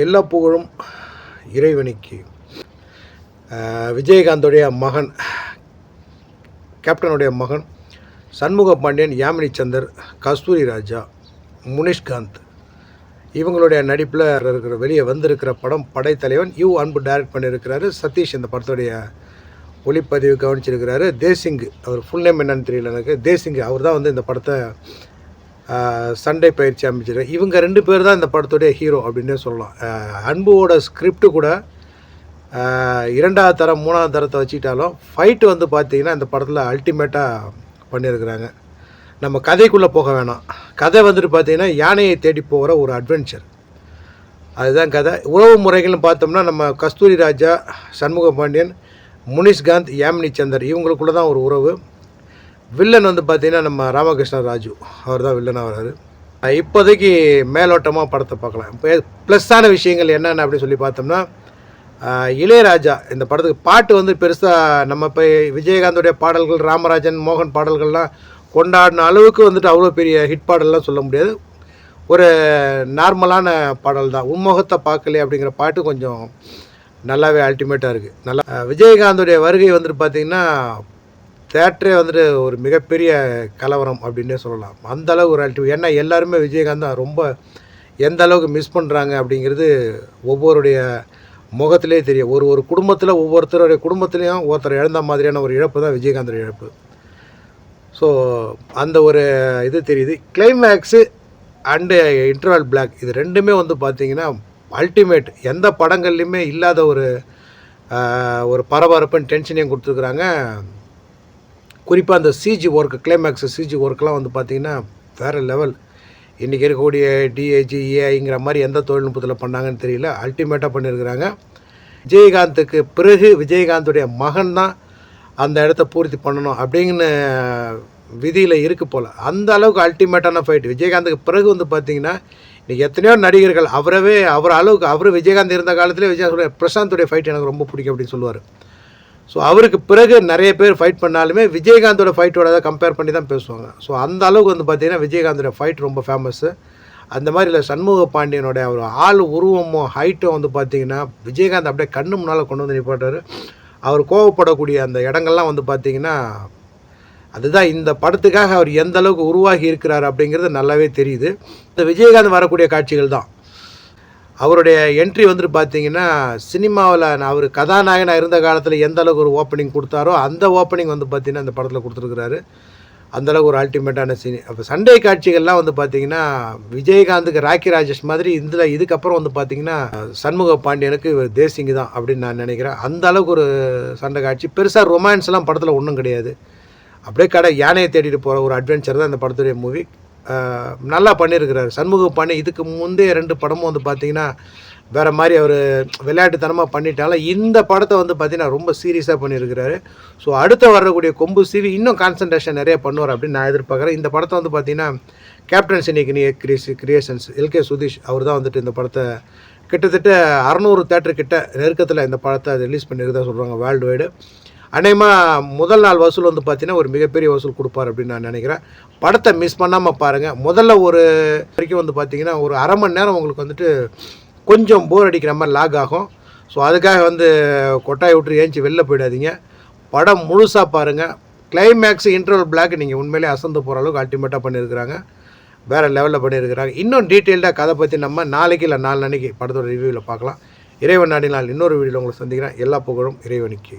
எல்லா புகழும் இறைவனுக்கு விஜயகாந்தோடைய மகன் கேப்டனுடைய மகன் சண்முக பாண்டியன் யாமினி சந்தர் கஸ்தூரி ராஜா முனிஷ்காந்த் இவங்களுடைய நடிப்பில் இருக்கிற வெளியே வந்திருக்கிற படம் படைத்தலைவன் யூ அன்பு டைரக்ட் பண்ணியிருக்கிறாரு. சதீஷ் இந்த படத்துடைய ஒளிப்பதிவு கவனிச்சிருக்கிறாரு. தேசிங் அவர் ஃபுல் நேம் என்னன்னு தெரியல எனக்கு. தேசிங் அவர் தான் வந்து இந்த படத்தை சண்டை பயிற்சி அமைச்சிரு இவங்க ரெண்டு பேர் தான் இந்த படத்துடைய ஹீரோ அப்படின்னே சொல்லலாம். அன்புவோட ஸ்கிரிப்ட் கூட இரண்டாவது தரம் மூணாவது தரத்தை வச்சுக்கிட்டாலும் ஃபைட்டு வந்து பார்த்தீங்கன்னா இந்த படத்தில் அல்டிமேட்டாக பண்ணியிருக்கிறாங்க. நம்ம கதைக்குள்ளே போக வேணாம். கதை வந்துட்டு பார்த்தீங்கன்னா யானையை தேடி போகிற ஒரு அட்வென்ச்சர் அதுதான் கதை. உறவு முறைகள்னு பார்த்தோம்னா நம்ம கஸ்தூரி ராஜா சண்முக பாண்டியன் முனிஷ்காந்த் யாமினி சந்தர் இவங்களுக்குள்ள தான் ஒரு உறவு. வில்லன் வந்து பார்த்தீங்கன்னா நம்ம ராமகிருஷ்ண ராஜு. அவர் தான் வில்லனாக வர்றாரு இப்போதைக்கு மேலோட்டமாக படத்தை பார்க்கலாம் இப்போ ப்ளஸ்ஸான விஷயங்கள் என்னென்ன அப்படின்னு சொல்லி பார்த்தோம்னா இளையராஜா இந்த படத்துக்கு பாட்டு வந்து பெருசாக நம்ம இப்போ விஜயகாந்தோடைய பாடல்கள் ராமராஜன் மோகன் பாடல்கள்லாம் கொண்டாடின அளவுக்கு வந்துட்டு அவ்வளோ பெரிய ஹிட் பாடல்லாம் சொல்ல முடியாது. ஒரு நார்மலான பாடல் தான். உண்முகத்தை பார்க்கலையே அப்படிங்கிற பாட்டு கொஞ்சம் நல்லாவே அல்டிமேட்டாக இருக்குது நல்லா விஜயகாந்தோடைய வருகை வந்துட்டு பார்த்திங்கன்னா தேட்டரே வந்துட்டு ஒரு மிகப்பெரிய கலவரம் அப்படின்னே சொல்லலாம். அந்த அளவுக்கு ஒரு ஆல்டிவ் ஏன்னா எல்லாருமே விஜயகாந்த் தான் ரொம்ப எந்த அளவுக்கு மிஸ் பண்ணுறாங்க அப்படிங்கிறது ஒவ்வொருடைய முகத்திலே தெரியும். ஒரு ஒரு குடும்பத்தில் ஒவ்வொருத்தருடைய குடும்பத்துலேயும் ஒருத்தர் இழந்த மாதிரியான ஒரு இழப்பு தான் விஜயகாந்தோட இழப்பு. ஸோ அந்த ஒரு இது தெரியுது. கிளைமேக்ஸு அண்டு இன்டர்வல் பிளாக் இது ரெண்டுமே வந்து பார்த்தீங்கன்னா அல்டிமேட் எந்த படங்கள்லையுமே இல்லாத ஒரு ஒரு பரபரப்புன்னு டென்ஷனையும் கொடுத்துருக்குறாங்க. குறிப்பாக அந்த சிஜி ஒர்க்கு கிளைமேக்ஸ் சிஜி ஒர்க்கெலாம் வந்து பார்த்திங்கன்னா வேறு லெவல் இன்றைக்கி இருக்கக்கூடிய டிஏஜி ஏஐங்கிற மாதிரி எந்த தொழில்நுட்பத்தில் பண்ணாங்கன்னு தெரியல. அல்டிமேட்டாக பண்ணியிருக்கிறாங்க விஜயகாந்துக்கு பிறகு விஜயகாந்துடைய மகன் தான் அந்த இடத்த பூர்த்தி பண்ணணும் அப்படிங்கிற விதியில் இருக்கு போல். அந்த அளவுக்கு அல்டிமேட்டான ஃபைட் விஜயகாந்துக்கு பிறகு வந்து பார்த்தீங்கன்னா இன்றைக்கி எத்தனையோ நடிகர்கள் அவரவே அவர் அளவுக்கு அவர் விஜயகாந்த் இருந்த காலத்திலே விஜயகாந்த் பிரசாந்தோடைய ஃபைட் எனக்கு ரொம்ப பிடிக்கும் அப்படின்னு சொல்லுவார். ஸோ அவருக்கு பிறகு நிறைய பேர் ஃபைட் பண்ணாலுமே விஜயகாந்தோட ஃபைட்டோட தான் கம்பேர் பண்ணி தான் பேசுவாங்க. ஸோ அந்த அளவுக்கு வந்து பார்த்தீங்கன்னா விஜயகாந்தோட ஃபைட் ரொம்ப ஃபேமஸ்ஸு அந்த மாதிரி இல்லை சண்முக பாண்டியனோட ஒரு ஆள் உருவமும் ஹைட்டும் வந்து பார்த்தீங்கன்னா விஜயகாந்த் அப்படியே கண்ணு முன்னால் கொண்டு வந்து நிப்பாட்டார் அவர் கோவப்படக்கூடிய அந்த இடங்கள்லாம் வந்து பார்த்தீங்கன்னா அதுதான் இந்த படத்துக்காக அவர் எந்த அளவுக்கு உருவாகி இருக்கிறார் அப்படிங்கிறது நல்லாவே தெரியுது. இந்த விஜயகாந்த் வரக்கூடிய காட்சிகள் தான். அவருடைய என்ட்ரி வந்துட்டு பார்த்தீங்கன்னா சினிமாவில் அவர் கதாநாயகனாக இருந்த காலத்தில் எந்த அளவுக்கு ஒரு ஓப்பனிங் கொடுத்தாரோ அந்த ஓப்பனிங் வந்து பார்த்தீங்கன்னா அந்த படத்தில் கொடுத்துருக்குறாரு. அந்தளவுக்கு ஒரு அல்டிமேட்டான சினி அப்போ சண்டை காட்சிகள்லாம் வந்து பார்த்தீங்கன்னா விஜயகாந்துக்கு ராக்கி ராஜேஷ் மாதிரி இதில் இதுக்கப்புறம் வந்து பார்த்தீங்கன்னா சண்முக பாண்டியனுக்கு இவர் தேசிங்கு தான் அப்படின்னு நான் நினைக்கிறேன். அந்த அளவுக்கு ஒரு சண்டை காட்சி. பெருசாக ரொமான்ஸ்லாம் படத்தில் ஒன்றும் கிடையாது. அப்படியே கடை யானையை தேடிட்டு போகிற ஒரு அட்வென்ச்சர் தான் இந்த படத்துடைய மூவி நல்லா பண்ணியிருக்கிறாரு சண்முக பாண்டே இதுக்கு முந்தைய ரெண்டு படமும் வந்து பார்த்தீங்கன்னா வேறு மாதிரி அவர் விளையாட்டுத்தனமாக பண்ணிட்டாலும் இந்த படத்தை வந்து பார்த்தீங்கன்னா ரொம்ப சீரியஸாக பண்ணியிருக்கிறாரு ஸோ அடுத்து வரக்கூடிய கொம்பு சிவி இன்னும் கான்சன்ட்ரேஷன் நிறைய பண்ணுவார் அப்படின்னு நான் எதிர்பார்க்குறேன். இந்த படத்தை வந்து பார்த்தீங்கன்னா கேப்டன் சினிக்கு கிரியேஸ் கிரியேஷன்ஸ் எல்கே சுதீஷ் அவர் தான் வந்துட்டு இந்த படத்தை கிட்டத்தட்ட அறநூறு தேட்டர் கிட்ட நெருக்கத்தில் இந்த படத்தை ரிலீஸ் பண்ணியிருக்கதா சொல்கிறாங்க வேர்ல்டு வைடு அநேகமாக முதல் நாள் வசூல் வந்து பார்த்தீங்கன்னா ஒரு மிகப்பெரிய வசூல் கொடுப்பார் அப்படின்னு நான் நினைக்கிறேன். படத்தை மிஸ் பண்ணாமல் பாருங்கள் முதல்ல ஒரு வரைக்கும் வந்து பார்த்தீங்கன்னா ஒரு அரை மணி நேரம் உங்களுக்கு வந்துட்டு கொஞ்சம் போர் அடிக்கிற மாதிரி லாக் ஆகும். ஸோ அதுக்காக வந்து கொட்டாய் விட்டு ஏஞ்சி வெளில போயிடாதீங்க. படம் முழுசாக பாருங்கள் கிளைமேக்ஸ் இன்டர்வல் பிளாக் நீங்கள் உண்மையிலே அசந்து போகிற அளவுக்கு அல்டிமேட்டாக பண்ணியிருக்கிறாங்க. வேறு லெவலில் பண்ணியிருக்கிறாங்க. இன்னும் டீட்டெயில்டாக கதை பற்றி நம்ம நாளைக்கு இல்லை நாலு நாளைக்கு படத்தோட ரிவ்யூவில் பார்க்கலாம். இறைவன் நாடினால் இன்னொரு வீடியோவில் உங்களை சந்திக்கிறேன். எல்லா புகழும் இறைவனுக்கு.